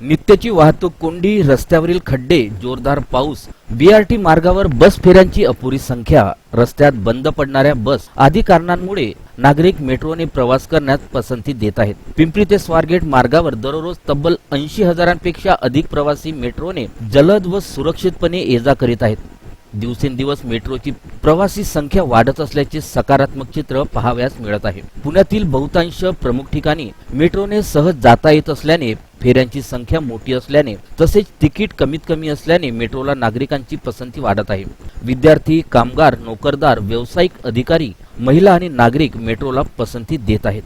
नित्याची वाहतूक कोंडी रस्त्यावरील खड्डे जोरदार पाऊस बीआरटी मार्गावर बस फेऱ्यांची अपुरी संख्या रस्त्यात बंद पडणाऱ्या बस आदी कारणांमुळे नागरिक मेट्रोने प्रवास करण्यास पसंती देत आहेत. पिंपरी ते स्वारगेट मार्गावर दररोज तब्बल ऐंशी हजारांपेक्षा अधिक प्रवासी मेट्रोने जलद व सुरक्षितपणे ये जा करीत आहेत. दिवसेंदिवस मेट्रोची प्रवासी संख्या वाढत असल्याचे सकारात्मक चित्र पहावयास मिळत आहे. पुण्यातील बहुतांश प्रमुख ठिकाणी मेट्रोने सहज जाता येत असल्याने फेऱ्यांची संख्या मोठी असल्याने तसेच तिकीट कमीत कमी असल्याने मेट्रोला नागरिकांची पसंती वाढत आहे. विद्यार्थी कामगार नोकरदार व्यावसायिक अधिकारी महिला आणि नागरिक मेट्रोला पसंती देत आहेत.